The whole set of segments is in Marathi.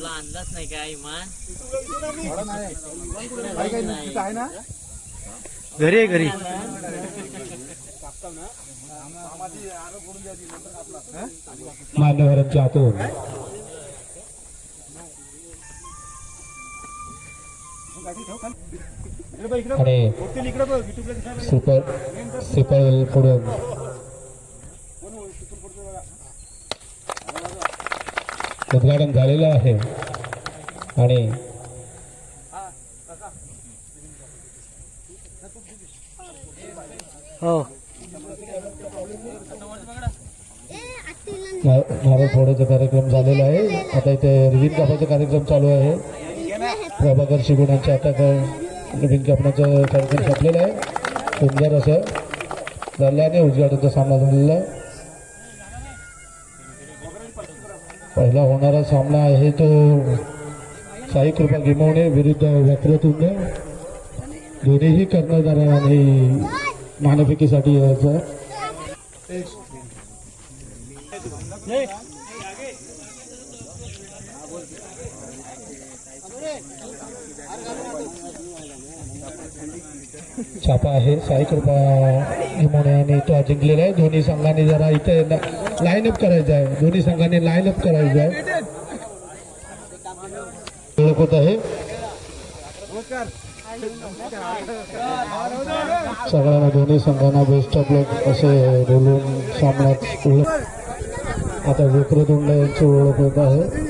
तुला अंदाज नाही काय इमान? आहे ना घरी आहे घरी. मान्यवरांच्या हातून आणि सुपर सुपर पुढून उद्घाटन झालेलं आहे. आणि हो. फोडायचा कार्यक्रम झालेला आहे. आता इथे रिविन कापायचा कार्यक्रम चालू आहे. प्रभाकर शिगुणांच्या आता काय कापण्याचा कार्यक्रम संपलेला आहे. सुंदर असं झालं आणि उद्घाटनचा सामना झालेला आहे. पहिला होणारा सामना आहे तो साई कृपा गिमवणे विरुद्ध वक्रतुंड. दोन्हीही कर्णधारांनी मानफिकीसाठी यायचं. छापा आहे. साई कृपा हिमोने आणि तो जिंकलेला आहे. दोन्ही संघांनी जरा इथे लाईन अप करायचं आहे. दोन्ही संघाने लाईन अप करायचं आहे. ओळख होत आहे. सगळ्यांना दोन्ही संघांना बेस्ट ऑफ लक असे बोलून सामन्यात आता विक्रतुंड यांची ओळख होत आहे.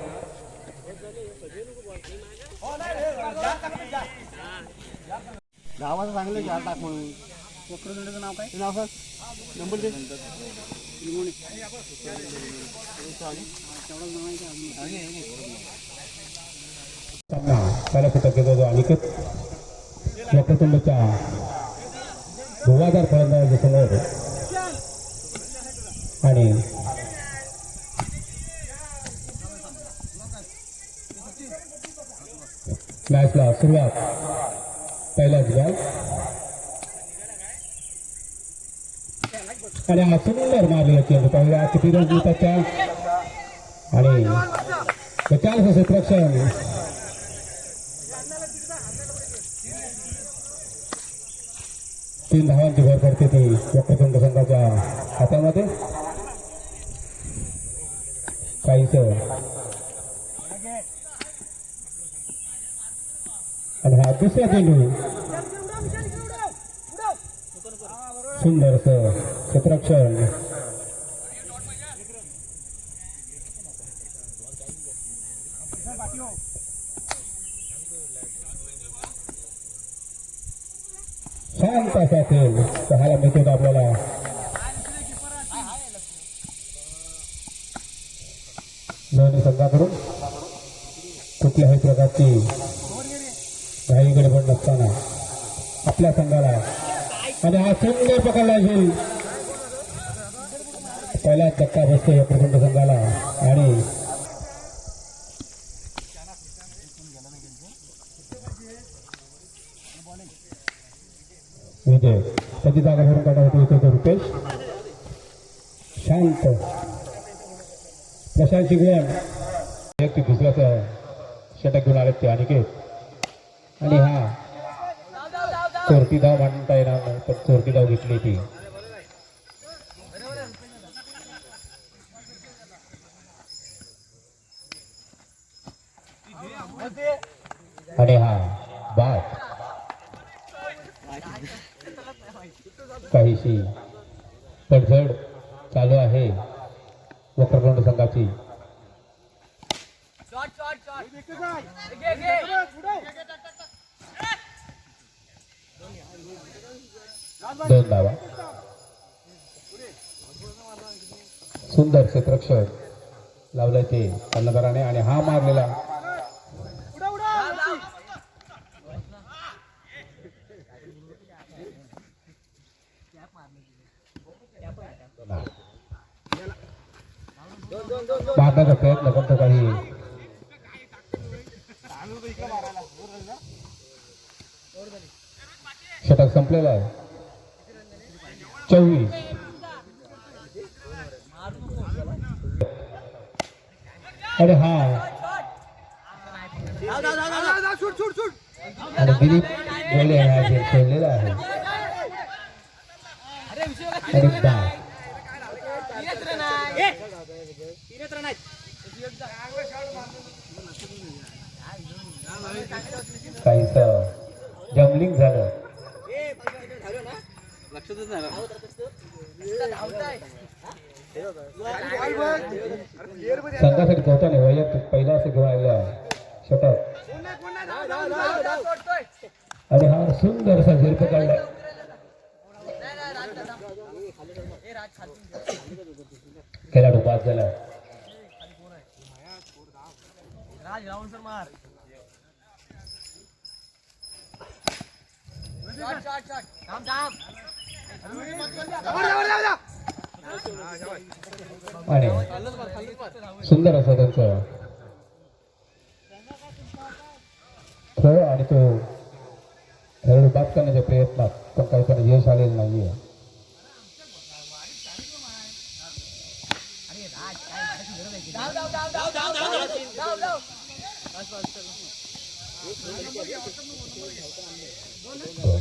गावाचं चांगलं घ्या टाक म्हणून. वक्रतुंडाचं नाव काय? नाव सांग. नंबर दे. सामना पहिला फटक घेतो तो अनिकेत वक्रतुंडच्या धुवाधार फलंदाज समोर आणि मॅचला सुरुवात. पहिला विभाग. आणि हा सुंदर मारलेला चेंडू पाहूया. किती रन मिळतात त्या. आणि पचास असे प्रक्षण तीन धावांची भर पडते ती या प्रचंड संघाच्या हातामध्ये. काहीच आणि हा दुसरा चेंडू सुंदर क्षेत्रक्षण शांत असा खेळ. पाहायला मिळतो आपल्याला? दोन्ही संघाकडून कुठल्याही प्रकारची आपल्या संघाला. आणि हा सुंदर पकडला झेल पहिला धक्का बसतो या प्रचंड संघाला. आणि विजय. त्याची जागा भरून काढा होतो इथे रुपेश. शांत. प्रशांत शिगवण एक दुसऱ्याचा षटक घेऊन आले ते अनिकेत. आणि हा चोरती धाव म्हणता येणार नाही पण चोरती धाव घेतली ती. अरे हा बाद काहीशी पडझड चालू आहे वक्रतुंड संघाची. दोन धावा सुंदर क्षेत्रक्षक लावलंय ते कर्णधाराने आणि हा मारलेला. मारण्याचा प्रयत्न करतो काही. षटक संपलेला आहे. चोवीस. अरे हा. आणि दिलीप गेले हा खेळ खेळलेला आहे. आणि दहा काहीच जमलिंग झालं. संघासाठी गौताने वैयक्तिक पहिला असं घेऊन आलेला आहे. षटक आणि हा सुंदर असा झिरप काढलाय खेळाडू पास झाला. आणि सुंदर असा त्यांचा खेळ आणि तो खेळाडू बाद करण्याच्या प्रयत्नात पण काही त्यांना यश आलेलं नाहीये.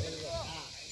आणि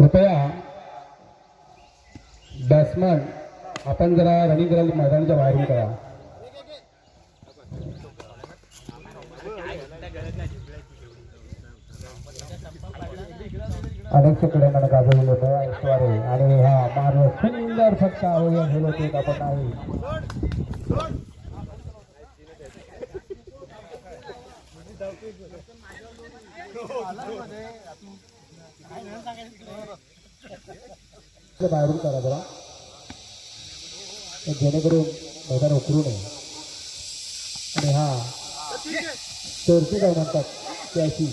कृपया बॅट्समन आपण जरा रनिंग करायला मैदानाच्या बाहेरून करा. अनेककडे गाजवलं होतं ऐश्वारे आणि हा मार सुंदर फक्त अवघ्या झालं होते आपण नाही. बाहेरून करा जरा. जेणेकरून मैदान उकरू नये. आणि हा चोरशी काय म्हणतात? त्याची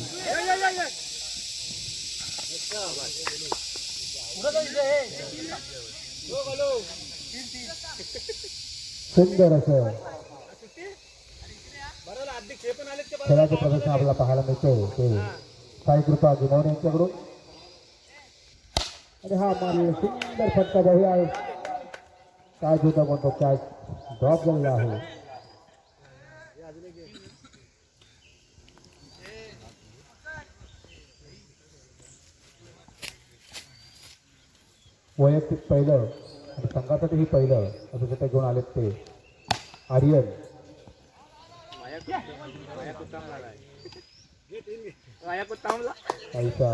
सुंदर असं. खेळाचं प्रदर्शन आपल्याला पाहायला मिळतंय ते. साई कृपा गिनवणे यांच्याकडून. आणि हा मारलेला सुंदर फटका बघूया काय होता म्हणतो कॅच ड्रॉप झालेला आहे. वैयक्तिक पहिलं आणि संघासाठीही पहिलं असं तिथे घेऊन आलेत ते. आर्यन. काहीचा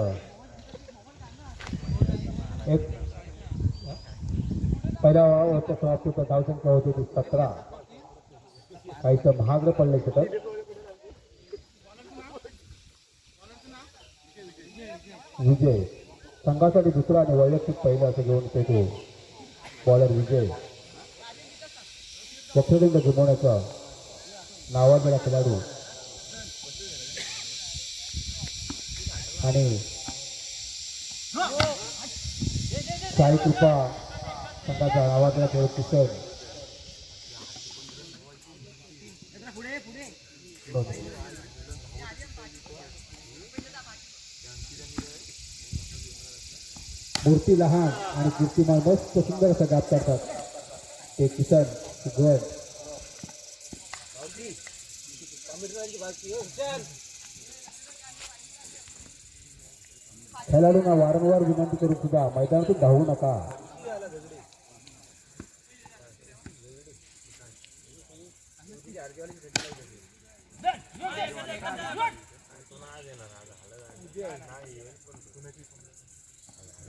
एक पहिला पहिल्या होत्या रुपये धावसंख्या होती ती सतरा. काहीचं महागडं पडलं शकत विजय. संघासाठी दुसरा आणि वैयक्तिक पहिला असं घेऊन ते बॉलर विजय. लक्षद्वंड जुमवण्याचा नावाजलेला खेळाडू. आणि साई कृपा संघाचा आवाजला खेळ किसन मूर्ती लहान आणि कीर्तिमान मस्त सुंदर असं गात करतात ते किसन गड खेळाडूंना वारंवार विनंती करून सुद्धा मैदानातून धावू नका.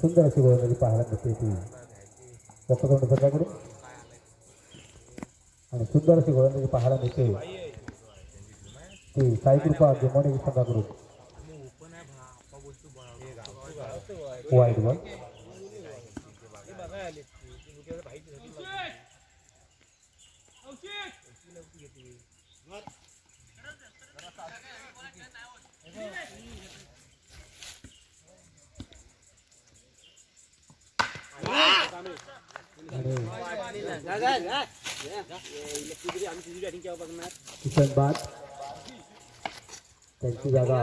सुंदर अशी गोलंदाजी पाहायला मिळते ती. रक्ततोंड संघाकडून आणि सुंदर अशी गोलंदाजी पाहायला मिळते ती. साईकृपा जमवणे संघाकडून. वाईट बॉल. किशन बाद त्यांची जागा.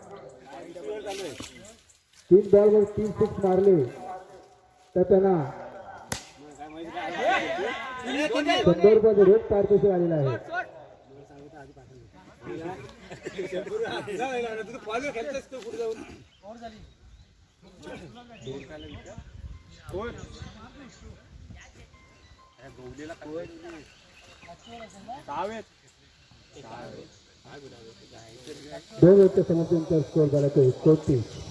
तीन बॉलवर तीन सिक्स मारले. तर त्यांना शंभर रुपयाचा रोख पारितोषिक आलेला आहे. दोन वेळच्या समर्थांचा स्कोर झाला तो एकोणतीस.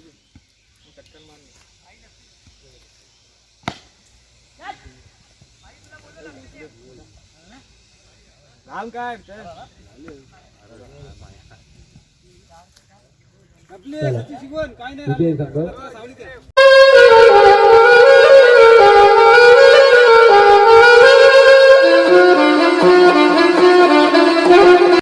चला. विजय संघ